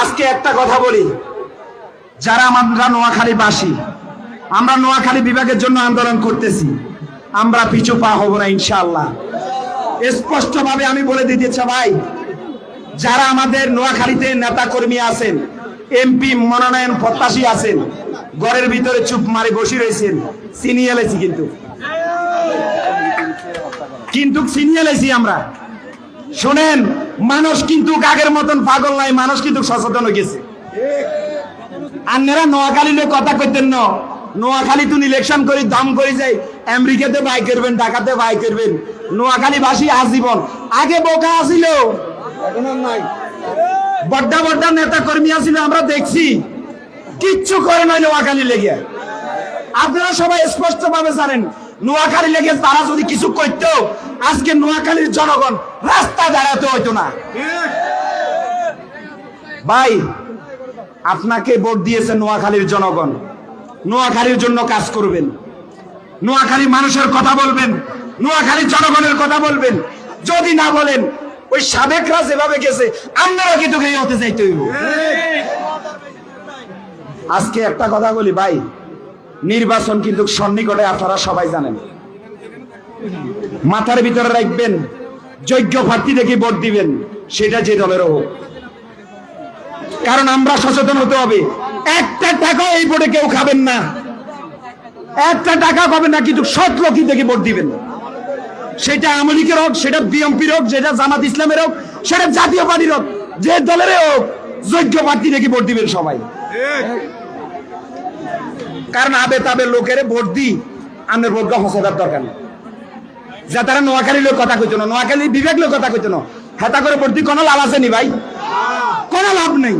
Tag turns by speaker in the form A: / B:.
A: আজকে একটা কথা বলি। যারা আমরা নোয়াখালী বাসী আমরা নোয়াখালী বিভাগের জন্য আন্দোলন করতেছি। আমরা পিছু পা হব না, ইনশাআল্লাহ। স্পষ্ট ভাবে আমি বলে দিতে চাই ভাই, যারা আমাদের নোয়াখালীতে নেতা কর্মী আছেন, এমপি মনোনয়ন প্রত্যাশী আছেন, ঘরের ভিতরে চুপ মারি বসে রয়েছেন চিনিয়ে এলেছি কিন্তু। কিন্তু চিনিয়ে এলেছি আমরা। শোনেন, মানুষ কিন্তু আগের মতন পাগল নাই, মানুষ কিন্তু সচেতন গেছে। আন্নারা নোয়াখালী লোক কথা কইতেন ন। নোয়াখালী তুন ইলেকশন করি, দাম করে যাই, আমেরিকাতে বাই করবেন, ঢাকাতে বাই করবেন। নোয়াখালী বাসী আজীবন। আগে বোকা আসিল বড্ডা বড্ডা নেতা কর্মী আসিল আমরা দেখছি। কিচ্ছু করে নাই নোয়াখালী লেগে। আপনারা সবাই স্পষ্ট ভাবে জানেন নোয়াখালী লেগে তারা যদি কিছু করতো, আজকে নোয়াখালীর জনগণ রাস্তা দাঁড়াতে হইতো না। ভাই, আপনাকে ভোট দিয়েছে নোয়াখালীর জনগণ। নোয়াখালীর জন্য কাজ করবেন। নোয়াখালী মানুষের কথা বলবেন, নোয়াখালীর জনগণের কথা বলবেন। যদি না বলেন, ওই সাবেকরা যেভাবে গেছে, আপনারা কিন্তু হতে চাইতে আজকে একটা কথা বলি, ভাই নির্বাচন কিন্তু সন্নিকটে আপনারা সবাই জানেন। মাথার ভিতরে রাখবেন, যোগ্য প্রার্থী দেখে ভোট দিবেন, সেটা যে দলের হোক। কারণ আমরা সচেতন হতে হবে। একটা টাকা এই ভোটে কেউ খাবেন না। একটা টাকা পাবেন না, কিন্তু সৎ লোকই দেখে ভোট দিবেন। সেটা আওয়ামী লীগের হোক, সেটা বিএমপির হোক, সেটা জামাত ইসলামের হোক, সেটা জাতীয় পার্টির হোক, যে দলের হোক, যোগ্য প্রার্থী দেখে ভোট দিবেন সবাই। কারণ আবে তাবে লোকের ভোট দি, আমের ভোট হসাদার দরকার নেই। যা তারা নোয়াখালী লোক কথা কইতো নোয়াখালী বিবেক লোক কথা কইতো হেতা করে ভোট দি, কোনো লাভ আছে নি ভাই? কোনো লাভ নেই।